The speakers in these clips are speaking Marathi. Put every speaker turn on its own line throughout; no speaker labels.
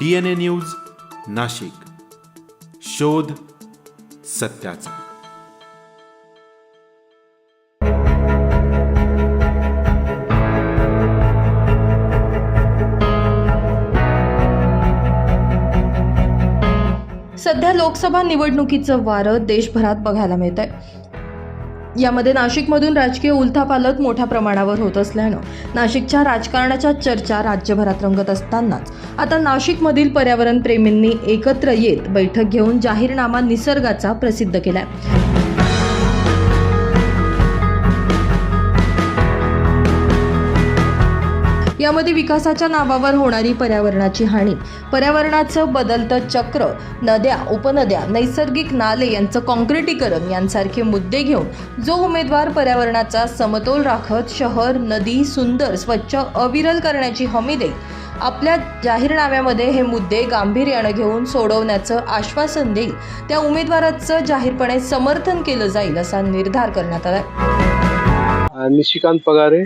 DNA news Nashik. शोध सत्याचा.
सध्या लोकसभा निवडणुकीचं वारं देशभरात बघायला मिळत आहे यामध्ये नाशिकमधून राजकीय उलथापालत मोठ्या प्रमाणावर होत असल्यानं नाशिकच्या राजकारणाच्या चर्चा राज्यभरात रंगत असतानाच. आता नाशिकमधील पर्यावरण प्रेमींनी एकत्र येत बैठक घेऊन जाहीरनामा निसर्गाचा प्रसिद्ध केलाय. यामध्ये विकासाच्या नावावर होणारी पर्यावरणाची हानी. पर्यावरणाचं बदलतं चक्र नद्या उपनद्या नैसर्गिक नाले यांचं कॉन्क्रिटीकरण यांसारखे मुद्दे घेऊन जो उमेदवार पर्यावरणाचा समतोल राखत शहर नदी सुंदर स्वच्छ अविरल करण्याची हमी देईल आपल्या जाहीरनाम्यामध्ये हे मुद्दे गांभीर्यानं घेऊन सोडवण्याचं आश्वासन देईल त्या उमेदवाराचं जाहीरपणे समर्थन केलं जाईल असा निर्धार करण्यात आला
निशिकांत पगारे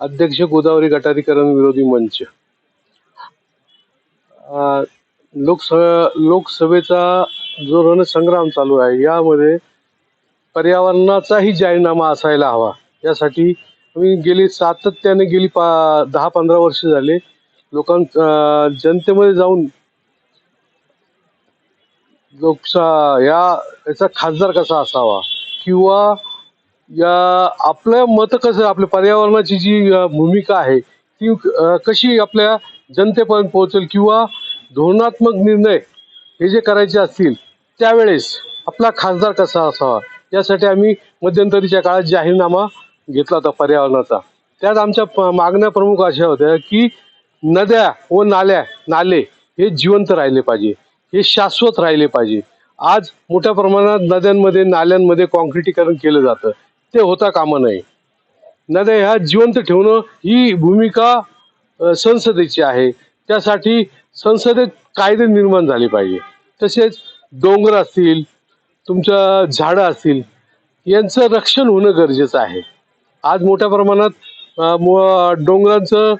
अध्यक्ष गोदावरी गटारीकरण विरोधी मंच. लोकसभा लोकसभेचा जो रणसंग्राम चालू आहे यामध्ये पर्यावरणाचाही जाहीरनामा असायला हवा. यासाठी मी गेली सातत्याने गेली पा दहा पंधरा वर्ष झाले. लोकां जनतेमध्ये जाऊन लोकसा या याचा खासदार कसा असावा? किंवा या आपलं मत कसं आपल्या पर्यावरणाची जी अ, भूमिका आहे ती अ, कशी आपल्या जनतेपर्यंत पोहोचेल किंवा धोरणात्मक निर्णय हे जे करायचे असतील त्यावेळेस आपला खासदार कसा असावा? यासाठी आम्ही मध्यंतरीच्या काळात जाहीरनामा घेतला होता पर्यावरणाचा. त्यात आमच्या प- मागण्या प्रमुख अशा होत्या की नद्या व नाल्या नाले हे जिवंत राहिले पाहिजे हे शाश्वत राहिले पाहिजे. आज मोठ्या प्रमाणात नद्यांमध्ये नाल्यांमध्ये काँक्रिटीकरण केलं जातं. ते होता कामा नये. नद्या ह्या जिवंत ठेवणं ही भूमिका संसदेची आहे. त्यासाठी संसदेत कायदे निर्माण झाले पाहिजे. तसेच डोंगर असतील तुमच्या झाडं असतील यांचं रक्षण होणं गरजेचं आहे. आज मोठ्या प्रमाणात डोंगरांचं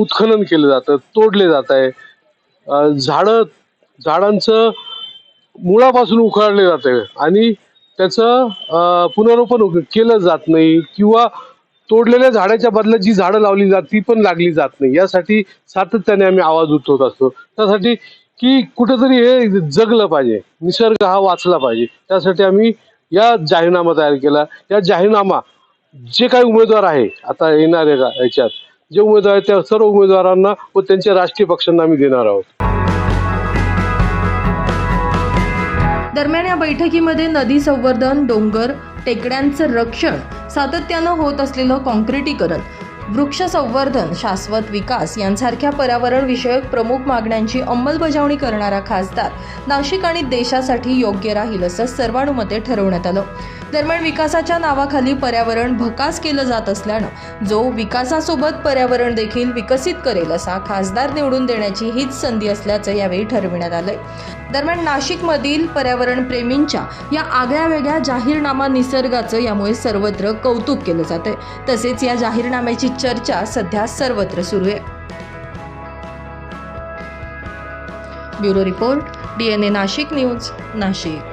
उत्खनन केलं जातं तोडले जात आहे. झाडं झाडांचं मुळापासून उखाडले जाते आणि त्याचं पुनरोपण केलं जात नाही किंवा तोडलेल्या झाडाच्या बदल्यात जी झाडं लावली जात ती पण लागली जात नाही. यासाठी सातत्याने आम्ही आवाज उठवत असतो. त्यासाठी की कुठंतरी हे जगलं पाहिजे. निसर्ग हा वाचला पाहिजे. त्यासाठी आम्ही या जाहीरनामा तयार केला. या जाहीरनामा जे काही उमेदवार आहे आता येणाऱ्या याच्यात? जे उमेदवार आहेत त्या सर्व उमेदवारांना व त्यांच्या राजकीय पक्षांना आम्ही देणार आहोत.
बैठकीमध्ये नदी संवर्धन डोंगर टेकड्यांचं रक्षण सातत्यानं होत असलेलं कॉन्क्रिटीकरण वृक्ष संवर्धन शाश्वत विकास यांसारख्या पर्यावरण विषयक प्रमुख मागण्यांची अंमलबजावणी करणारा खासदार नाशिक आणि देशासाठी योग्य राहील असं सर्वानुमते ठरवण्यात आलं. दरम्यान विकासाच्या नावाखाली पर्यावरण भकास केलं जात असल्यानं जो विकासासोबत पर्यावरण देखील विकसित करेल असा खासदार निवडून देण्याची हीच संधी असल्याचं यावेळी ठरविण्यात आलंय. दरम्यान नाशिकमधील पर्यावरण प्रेमींच्या या आगळ्या वेगळ्या जाहीरनामा निसर्गाचं यामुळे सर्वत्र कौतुक केलं जातंय. तसेच या जाहीरनाम्याची चर्चा सध्या सर्वत्र सुरू आहे. Bureau report DNA Nashik news Nashik.